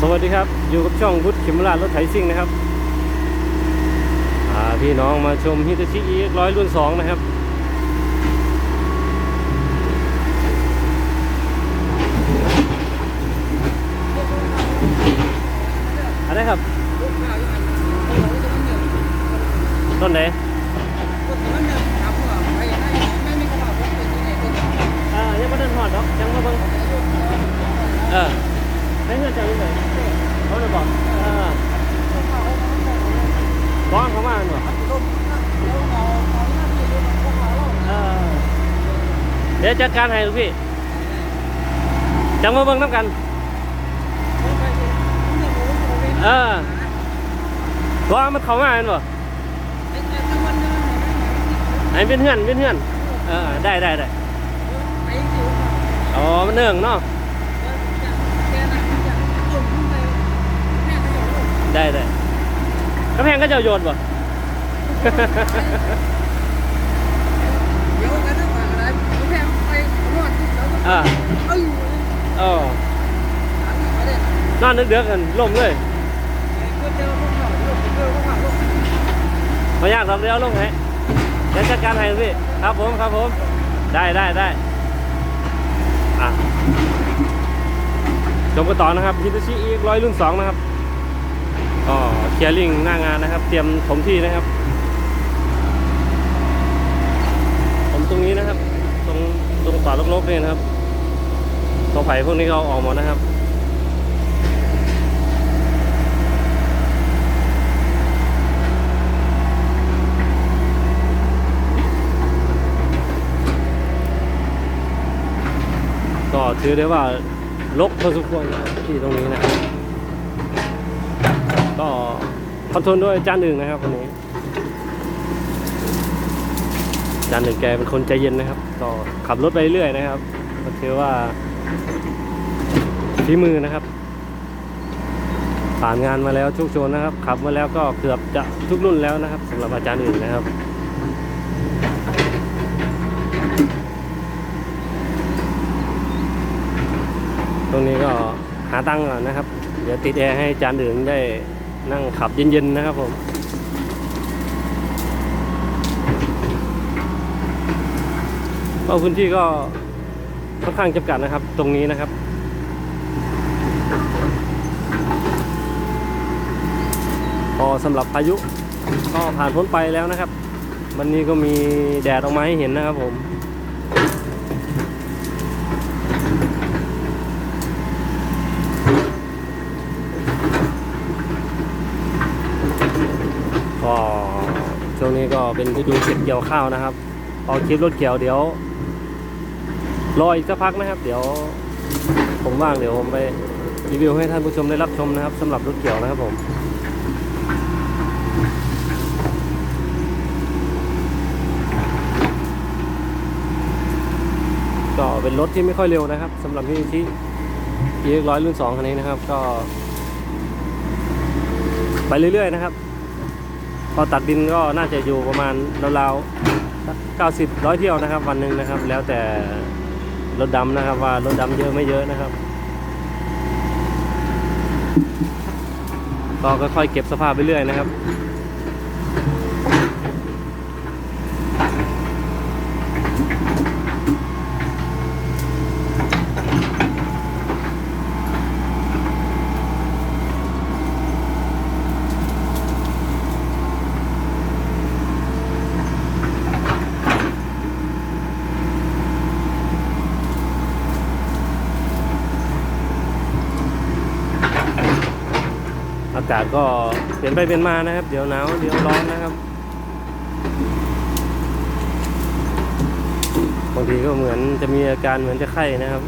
สวัสดีครับ อยู่กับช่องพุทธขิมรารถไถซิ่งนะครับพี่น้องมาชมฮิตาชิอีร้อยรุ่นสองนะครับ อะไรครับต้นไหนอ่ายังไม่ได้ถอดหรอกยังไมาเบิ่งเออ ให้เงินใจยังไงเขาเลยบอกเออบ้องเขามาหน่อยเดี๋ยวจัดการให้ลูกพี่จังมาเบิ่งน้ำกันเออบ้องมันเขามาเห็นบ่ไอ้เป็นเพื่อนเป็นเพื่อนเออได้ได้ได้อ๋อมันเนื่องเนาะ ได้ได้กระแพงก็จะโยนบ่อ่าเออนอนนึกเดือกันล่มเลยมายากสองเดียวลงให้เดี๋ยวจัดการให้พี่ครับผมครับผม ได้ได้ได้อะชมกันต่อนะครับฮิตาชิอีกร้อยรุ่นสองนะครับ ก็เคลียร์ลิงหน้างานนะครับ เตรียมถมที่นะครับผมตรงนี้นะครับ ตรงตรงฝาลกๆนี่นะครับตัวไผ่พวกนี้เขาออกหมดนะครับก็ถือได้ว่าลกพอสมควรที่ตรงนี้นะครับ ก็คอนโทรลด้วยจานหนึ่งนะครับคนนี้จานหนึ่งแกเป็นคนใจเย็นนะครับ ก็ขับรถไปเรื่อยนะครับก็ถือว่าฝีมือนะครับ ผ่านงานมาแล้วทุกโชนนะครับ ขับมาแล้วก็เกือบจะทุกรุ่นแล้วนะครับสำหรับอาจารย์อื่นนะครับตรงนี้ก็หาตั้งก่อนนะครับ เดี๋ยวติดแอร์ให้อาจารย์อื่นได้ นั่งขับเย็นๆนะครับผมก็พื้นที่ก็ค่อนข้างจำกัดนะครับ ตรงนี้นะครับพอสำหรับพายุก็ผ่านพ้นไปแล้วนะครับ วันนี้ก็มีแดดออกมาให้เห็นนะครับผม ก็ช่วงนี้ก็ เป็นฤดูเก็บเกี่ยวข้าวนะครับพอคลิปรถเกี่ยวเดี๋ยว รออีกสักพักนะครับ เดี๋ยวผมว่างเดี๋ยวผมไปรีวิวให้ท่านผู้ชมได้รับชมนะครับสำหรับรถเกี่ยวนะครับผมก็เป็นรถที่ไม่ค่อยเร็วนะครับสำหรับที่ที่อีกร้อยรุ่นสองคันนี้นะครับ ก็ ไปเรื่อยๆนะครับ พอตัดดินก็น่าจะอยู่ประมาณราวๆ90ร้อยเที่ยวนะครับ วันหนึ่งนะครับ แล้วแต่รถดำนะครับ ว่ารถดำเยอะไม่เยอะนะครับก็ค่อยๆเก็บสภาพไปเรื่อยนะครับากาศก็เปลี่ยนไปเปลี่ยนมานะครับ เดี๋ยวหนาวเดี๋ยวร้อนนะครับบางทีก็เหมือนจะมีอาการเหมือนจะไข้นะครับ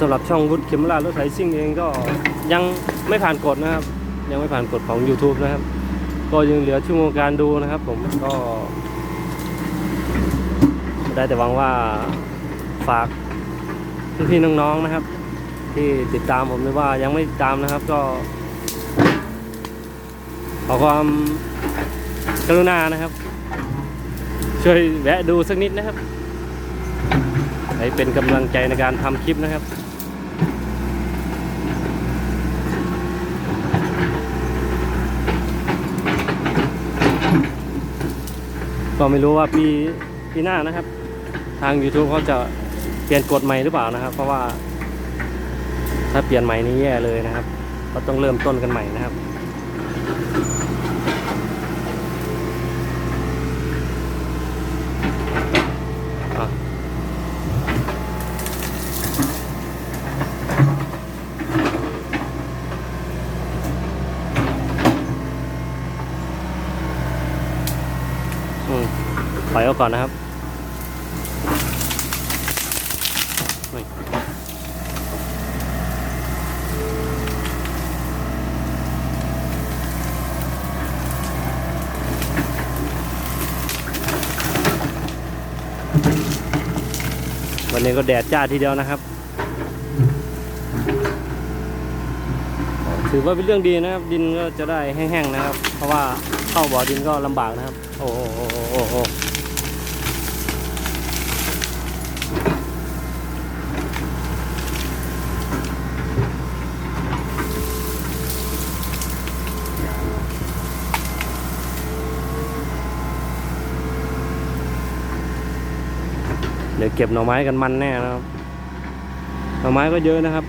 สำหรับช่องวุฒิเข็มรารถไถซิ่งเองก็ยังไม่ผ่านกฎนะครับ ยังไม่ผ่านกฎของ YouTube นะครับ ก็ยังเหลือชั่วโมงการดูนะครับ ผมก็ ได้แต่หวังว่าฝากพี่ๆน้องๆนะครับ ที่ติดตามผมหรือว่ายังไม่ติดตามนะครับก็ขอความกรุณานะครับ ช่วยแวะดูสักนิดนะครับให้เป็นกำลังใจในการทำคลิปนะครับ ก็ไม่รู้ว่าปีปีหน้านะครับ ทาง YouTube เขาจะเปลี่ยนกฎใหม่หรือเปล่านะครับ เพราะว่า ถ้าเปลี่ยนใหม่นี่แย่เลยนะครับ ก็ต้องเริ่มต้นกันใหม่นะครับ ปล่อยเอาก่อนนะครับวันนี้ก็แดดจ้าทีเดียวนะครับ ถือว่าเป็นเรื่องดีนะครับ ดินก็จะได้แห้งๆนะครับ เพราะว่าเข้าบ่อดินก็ลำบากนะครับ โอ้โหโอ้โหโอ้โหเดี๋ยวเก็บหน่อไม้กันมันแน่นะครับหน่อไม้ก็เยอะนะครับ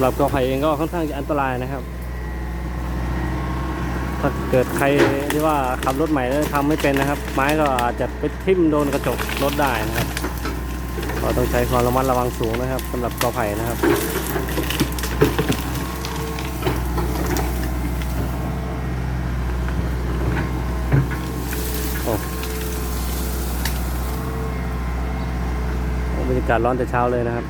ำหรับกอไผ่เองก็ค่อนข้างจะอันตรายนะครับ ถ้าเกิดใครที่ว่าขับรถใหม่แล้วทำไม่เป็นนะครับ ไม้ก็อาจจะไปทิ่มโดนกระจกรถได้นะครับก็ต้องใช้ความระมัดระวังสูงนะครับสำหรับกอไผ่นะครับโอ้โอ้บรรยากาศร้อนแต่เช้าเลยนะครับ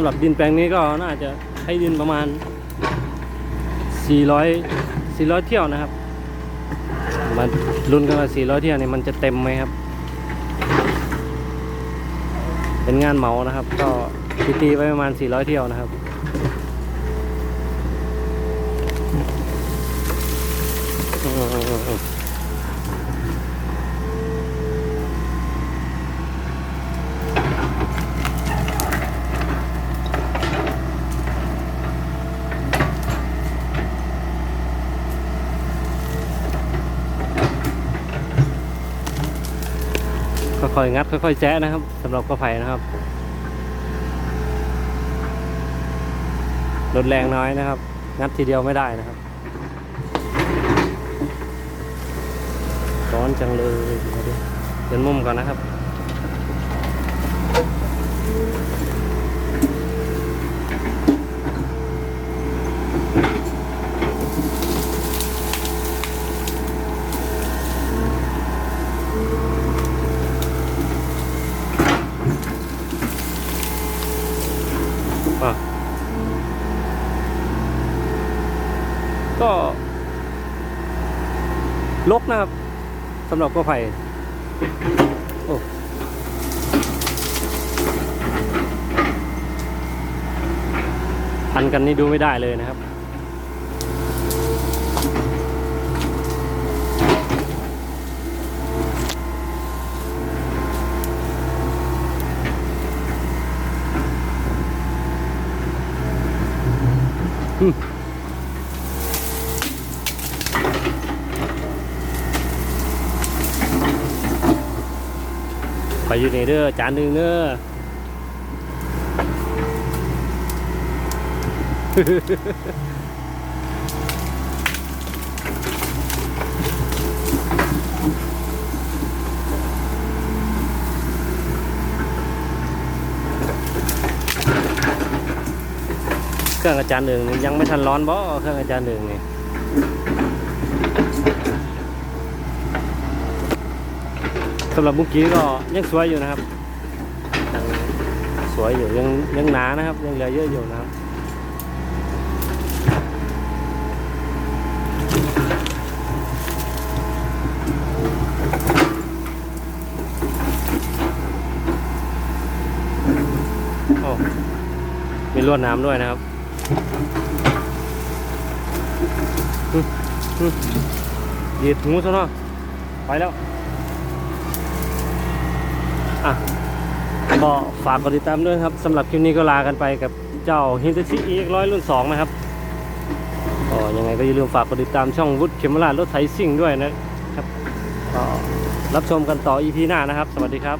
ำหรับดินแปลงนี้ก็น่าจะใช้ดินประมาณ 400 400 เที่ยวนะครับมาลุ้นกันว่า 400 เที่ยวนี่มันจะเต็มไหมครับ เป็นงานเหมานะครับ ก็ตีๆไว้ประมาณ 400 เที่ยวนะครับอ ค่อยๆงัดค่อยๆแจ๊ะนะครับสำหรับกระไผ่นะครับรถแรงน้อยนะครับ งัดทีเดียวไม่ได้นะครับร้อนจังเลยเดี๋ยวดินมุมก่อนนะครับ ก็ ลกนะครับสำหรับกอไผ่โอ้พันกันนี่ดูไม่ได้เลยนะครับไป อยู่ในเด้อจานหนึ่งเด้อเครื่องอาจารย์หนึ่งยังไม่ทันร้อนบ่เครื่องอาจารย์หนึ่งนี่ำหรับเมื่อกี้ก็ยังสวยอยู่นะครับยังสวยอยู่ยังยังหนานะครับ ยังเหลือเยอะอยู่นะครับโอ้มีลวดน้ำด้วยนะครับเหยียดงูซะเนาะไปแล้ว อะก็ฝากกดติดตามด้วยครับสำหรับคลิปนี้ก็ลากันไปกับเจ้าฮิน t ชิอีกร้อยรุ่นสองนะครับก็ยังไงก็อย่าลืมฝากกดติดตามช่องวุฒิเขมราชรถไถซิ่งด้วยนะครับก็รับชมกันต่อ EP หน้านะครับ สวัสดีครับ